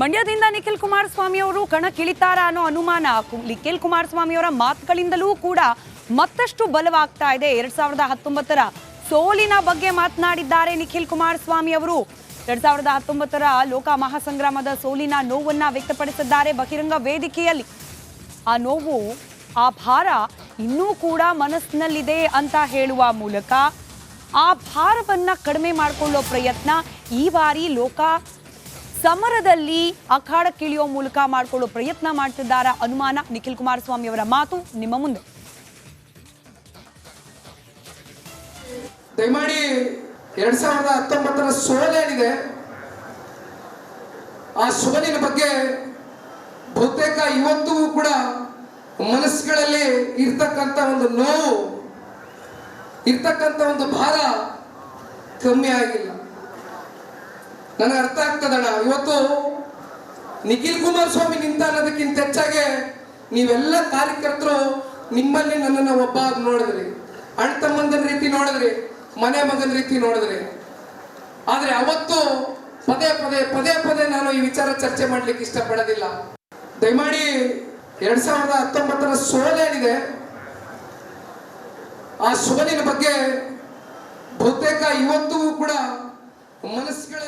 ಮಂಡ್ಯದಿಂದ ನಿಖಿಲ್ ಕುಮಾರಸ್ವಾಮಿ ಅವರು ಕಣಕ್ಕಿಳಿತಾರ ಅನ್ನೋ ಅನುಮಾನ ನಿಖಿಲ್ ಕುಮಾರಸ್ವಾಮಿ ಅವರ ಮಾತುಗಳಿಂದಲೂ ಕೂಡ ಮತ್ತಷ್ಟು ಬಲವಾಗ್ತಾ ಇದೆ. ಎರಡ್ ಸಾವಿರದ ಹತ್ತೊಂಬತ್ತರ ಸೋಲಿನ ಬಗ್ಗೆ ಮಾತನಾಡಿದ್ದಾರೆ ನಿಖಿಲ್ ಕುಮಾರಸ್ವಾಮಿ ಅವರು. ಎರಡ್ ಸಾವಿರದ ಹತ್ತೊಂಬತ್ತರ ಲೋಕ ಮಹಾಸಂಗ್ರಾಮದ ಸೋಲಿನ ನೋವನ್ನ ವ್ಯಕ್ತಪಡಿಸಿದ್ದಾರೆ ಬಹಿರಂಗ ವೇದಿಕೆಯಲ್ಲಿ. ಆ ನೋವು, ಆ ಭಾರ ಇನ್ನೂ ಕೂಡ ಮನಸ್ಸಿನಲ್ಲಿದೆ ಅಂತ ಹೇಳುವ ಮೂಲಕ ಆ ಭಾರವನ್ನ ಕಡಿಮೆ ಮಾಡಿಕೊಳ್ಳೋ ಪ್ರಯತ್ನ ಈ ಬಾರಿ ಲೋಕ ಸಮರದಲ್ಲಿ ಅಖಾಡಕ್ಕಿಳಿಯೋ ಮೂಲಕ ಮಾಡಿಕೊಳ್ಳೋ ಪ್ರಯತ್ನ ಮಾಡ್ತಿದ್ದಾರ ಅನುಮಾನ? ನಿಖಿಲ್ ಕುಮಾರಸ್ವಾಮಿ ಅವರ ಮಾತು ನಿಮ್ಮ ಮುಂದೆ. ದಯಮಾಡಿ ಎರಡ್ ಸಾವಿರದ ಹತ್ತೊಂಬತ್ತರ ಸೋಲೇನಿದೆ ಆ ಸೋಲಿನ ಬಗ್ಗೆ ಬಹುತೇಕ ಇವತ್ತಿಗೂ ಕೂಡ ಮನಸ್ಸುಗಳಲ್ಲಿ ಇರ್ತಕ್ಕಂಥ ಒಂದು ನೋವು, ಇರ್ತಕ್ಕಂಥ ಒಂದು ಭಾರ ಕಮ್ಮಿ ಆಗಿಲ್ಲ. ನನಗೆ ಅರ್ಥ ಆಗ್ತದಣ್ಣ. ಇವತ್ತು ನಿಖಿಲ್ ಕುಮಾರಸ್ವಾಮಿ ನಿಂತ ಅನ್ನೋದಕ್ಕಿಂತ ಹೆಚ್ಚಾಗೆ ನೀವೆಲ್ಲ ಕಾರ್ಯಕರ್ತರು ನಿಮ್ಮಲ್ಲಿ ನನ್ನನ್ನು ಒಬ್ಬ ನೋಡಿದ್ರಿ. ಅಣ್ಣ ತಮ್ಮಂದನ ರೀತಿ ನೋಡಿದ್ರಿ, ಮನೆ ಮಗನ ರೀತಿ ನೋಡಿದ್ರಿ. ಆದ್ರೆ ಅವತ್ತು ಪದೇ ಪದೇ ಪದೇ ಪದೇ ನಾನು ಈ ವಿಚಾರ ಚರ್ಚೆ ಮಾಡ್ಲಿಕ್ಕೆ ಇಷ್ಟಪಡೋದಿಲ್ಲ. ದಯಮಾಡಿ ಎರಡ್ ಸಾವಿರದ ಹತ್ತೊಂಬತ್ತರ ಸೋಲೇನಿದೆ ಆ ಸೋಲಿನ ಬಗ್ಗೆ ಬಹುತೇಕ ಇವತ್ತಿಗೂ ಕೂಡ ಮನಸ್ಸುಗಳಲ್ಲಿ